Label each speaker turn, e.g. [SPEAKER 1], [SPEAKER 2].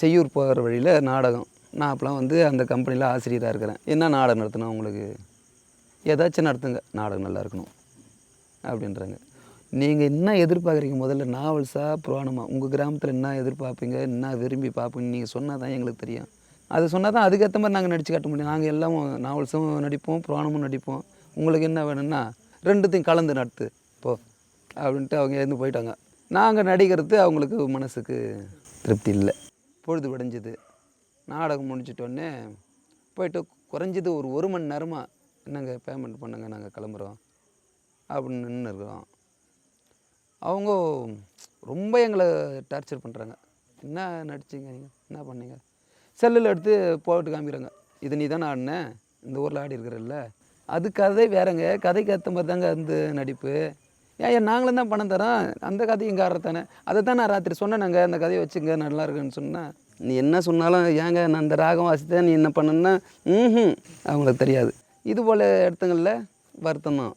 [SPEAKER 1] செய்யூர் போகிற வழியில் நாடகம். நான் அப்போலாம் வந்து அந்த கம்பெனியில் ஆசிரியராக இருக்கிறேன். என்ன நாடகம் நடத்தணும் உங்களுக்கு? ஏதாச்சும் நடத்துங்க. நாடகம் நல்லா இருக்கணும். அப்படின்றாங்க. நீங்கள் என்ன எதிர்பார்க்குறீங்க? முதல்ல நாவல்ஸாக புராணமாக உங்கள் கிராமத்தில் என்ன எதிர்பார்ப்பீங்க? என்ன விரும்பி பார்ப்பீங்க நீங்கள் சொன்னால் தான் எங்களுக்கு தெரியும். அது சொன்னால் தான் அதுக்கேற்ற மாதிரி நாங்கள் நடித்து காட்ட முடியும். நாங்கள் எல்லாம் நாவல்ஸும் நடிப்போம் புராணமும் நடிப்போம். உங்களுக்கு என்ன வேணும்னா ரெண்டுத்தையும் கலந்து நடத்து போ அப்படின்ட்டு அவங்க எழுந்து போயிட்டாங்க. நாங்கள் நடிக்கிறது அவங்களுக்கு மனசுக்கு திருப்தி இல்லை. பொழுது விடைஞ்சுது. நாடகம் முடிஞ்சிட்டோடனே போயிட்டு குறைஞ்சது ஒரு ஒரு மணி நேரமாக என்னங்க பேமெண்ட் பண்ணுங்க நாங்கள் கிளம்புறோம் அப்படின்னு நின்று இருக்கிறோம். அவங்க ரொம்ப எங்களை டார்ச்சர் பண்ணுறாங்க என்ன நடிச்சிங்க நீங்கள் என்ன பண்ணீங்க? செல்லில் எடுத்து போட்டு காமிக்கிறாங்க. இது நீ தானே ஆடின? இந்த ஊரில் ஆடி இருக்கிறல்ல அது கதை வேறங்க. கதைக்கு ஏற்ற மாதிரி தாங்க அந்த நடிப்பு. ஏன் நாங்களும் தான் பணம் தரோம் அந்த கதையும் காரத்தானே அதை தான் நான் ராத்திரி சொன்னேனாங்க அந்த கதையை வச்சுங்க நல்லா இருக்குன்னு சொன்னேன். நீ என்ன சொன்னாலும் ஏங்க நான் அந்த ராகம் வாசித்தேன் நீ என்ன பண்ணுன்னா ம் அவங்களுக்கு தெரியாது. இது போல் இடத்துங்களில் வருத்தம் தான்.